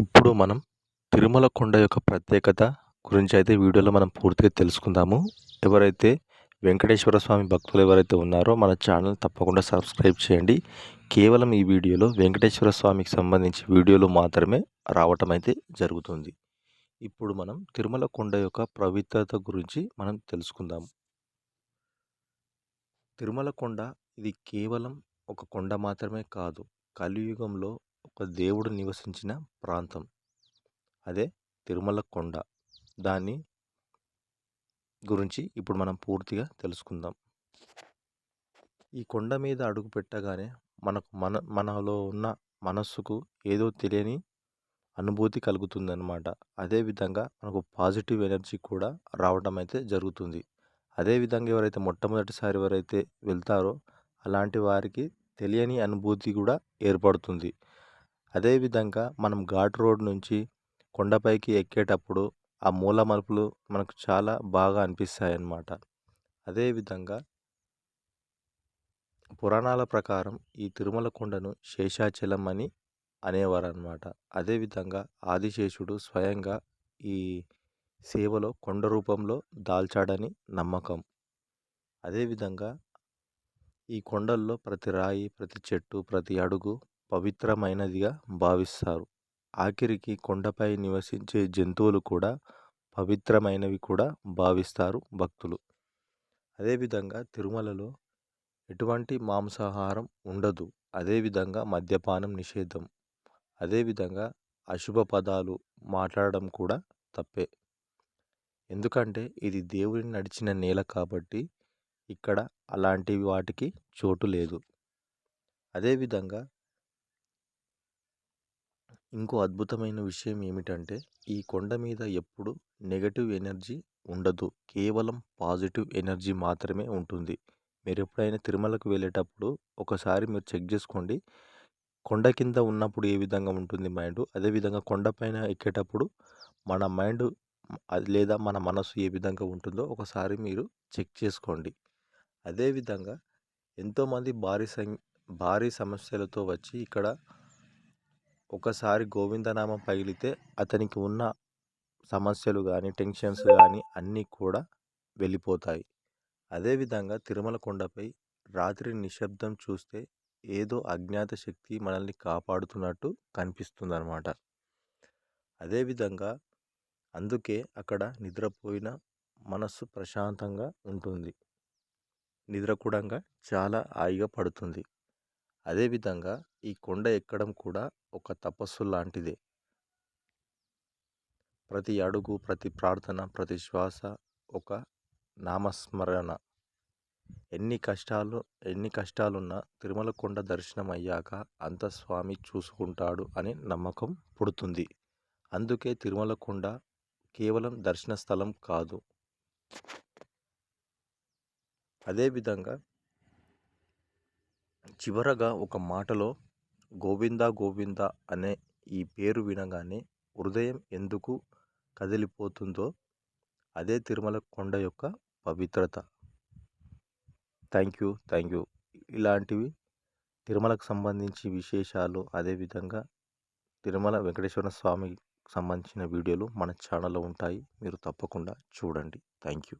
ఇప్పుడు మనం తిరుమల కొండ యొక్క ప్రత్యేకత గురించి అయితే వీడియోలో మనం పూర్తిగా తెలుసుకుందాము. ఎవరైతే వెంకటేశ్వర స్వామి భక్తులు ఎవరైతే ఉన్నారో మన ఛానల్ తప్పకుండా సబ్స్క్రైబ్ చేయండి. కేవలం ఈ వీడియోలో వెంకటేశ్వర స్వామికి సంబంధించి వీడియోలు మాత్రమే రావటం అయితే జరుగుతుంది. ఇప్పుడు మనం తిరుమల కొండ యొక్క పవిత్రత గురించి మనం తెలుసుకుందాం. తిరుమల కొండ ఇది కేవలం ఒక కొండ మాత్రమే కాదు. కలియుగంలో ఒక దేవుడు నివసించిన ప్రాంతం. అదే తిరుమల కొండ. దాన్ని గురించి ఇప్పుడు మనం పూర్తిగా తెలుసుకుందాం. ఈ కొండ మీద అడుగు పెట్టగానే మనకు మన మనలో ఉన్న మనస్సుకు ఏదో తెలియని అనుభూతి కలుగుతుందన్నమాట. అదేవిధంగా మనకు పాజిటివ్ ఎనర్జీ కూడా రావడం అయితే జరుగుతుంది. అదేవిధంగా ఎవరైతే మొట్టమొదటిసారి ఎవరైతే వెళ్తారో అలాంటి వారికి తెలియని అనుభూతి కూడా ఏర్పడుతుంది. అదేవిధంగా మనం ఘాట్ రోడ్ నుంచి కొండపైకి ఎక్కేటప్పుడు ఆ మూల మలుపులు మనకు చాలా బాగా అనిపిస్తాయి అన్నమాట అదేవిధంగా పురాణాల ప్రకారం ఈ తిరుమల కొండను శేషాచలం అని అనేవారు అనమాట అదేవిధంగా ఆదిశేషుడు స్వయంగా ఈ సేవలో కొండ రూపంలో దాల్చాడని నమ్మకం. అదేవిధంగా ఈ కొండల్లో ప్రతి రాయి ప్రతి చెట్టు ప్రతి అడుగు పవిత్రమైనదిగా భావిస్తారు. ఆఖరికి కొండపై నివసించే జంతువులు కూడా పవిత్రమైనవి కూడా భావిస్తారు భక్తులు. అదేవిధంగా తిరుమలలో ఎటువంటి మాంసాహారం ఉండదు. అదేవిధంగా మద్యపానం నిషేధం. అదేవిధంగా అశుభ పదాలు మాట్లాడడం కూడా తప్పే. ఎందుకంటే ఇది దేవుడిని నడిచిన నేల కాబట్టి ఇక్కడ అలాంటి వాటికి చోటు లేదు. అదేవిధంగా ఇంకో అద్భుతమైన విషయం ఏమిటంటే ఈ కొండ మీద ఎప్పుడు నెగటివ్ ఎనర్జీ ఉండదు. కేవలం పాజిటివ్ ఎనర్జీ మాత్రమే ఉంటుంది. మీరు ఎప్పుడైనా తిరుమలకు వెళ్ళేటప్పుడు ఒకసారి మీరు చెక్ చేసుకోండి. కొండ కింద ఉన్నప్పుడు ఏ విధంగా ఉంటుంది మైండ్? అదేవిధంగా కొండపైన ఎక్కేటప్పుడు మన మైండ్ లేదా మన మనసు ఏ విధంగా ఉంటుందో ఒకసారి మీరు చెక్ చేసుకోండి. అదేవిధంగా ఎంతోమంది భారీ సం భారీ సమస్యలతో వచ్చి ఇక్కడ ఒకసారి గోవిందనామం పగిలితే అతనికి ఉన్న సమస్యలు కానీ టెన్షన్స్ కానీ అన్నీ కూడా వెళ్ళిపోతాయి. అదేవిధంగా తిరుమల కొండపై రాత్రి నిశ్శబ్దం చూస్తే ఏదో అజ్ఞాత శక్తి మనల్ని కాపాడుతున్నట్టు కనిపిస్తుంది అనమాట అదేవిధంగా అందుకే అక్కడ నిద్రపోయిన మనస్సు ప్రశాంతంగా ఉంటుంది. నిద్ర కూడా చాలా హాయిగా పడుతుంది. అదేవిధంగా ఈ కొండ ఎక్కడం కూడా ఒక తపస్సు లాంటిదే. ప్రతి అడుగు ప్రతి ప్రార్థన ప్రతి శ్వాస ఒక నామస్మరణ. ఎన్ని కష్టాలు ఎన్ని కష్టాలున్నా తిరుమల కొండ దర్శనం అయ్యాక అంత స్వామి చూసుకుంటాడు అని నమ్మకం పుడుతుంది. అందుకే తిరుమల కొండ కేవలం దర్శన స్థలం కాదు. అదేవిధంగా చివరగా ఒక మాటలో గోవింద గోవింద అనే ఈ పేరు వినగానే హృదయం ఎందుకు కదిలిపోతుందో అదే తిరుమల కొండ యొక్క పవిత్రత. థ్యాంక్ యూ థ్యాంక్ యూ ఇలాంటివి తిరుమలకు సంబంధించి విశేషాలు అదేవిధంగా తిరుమల వెంకటేశ్వర స్వామికి సంబంధించిన వీడియోలు మన ఛానల్లో ఉంటాయి. మీరు తప్పకుండా చూడండి. Thank you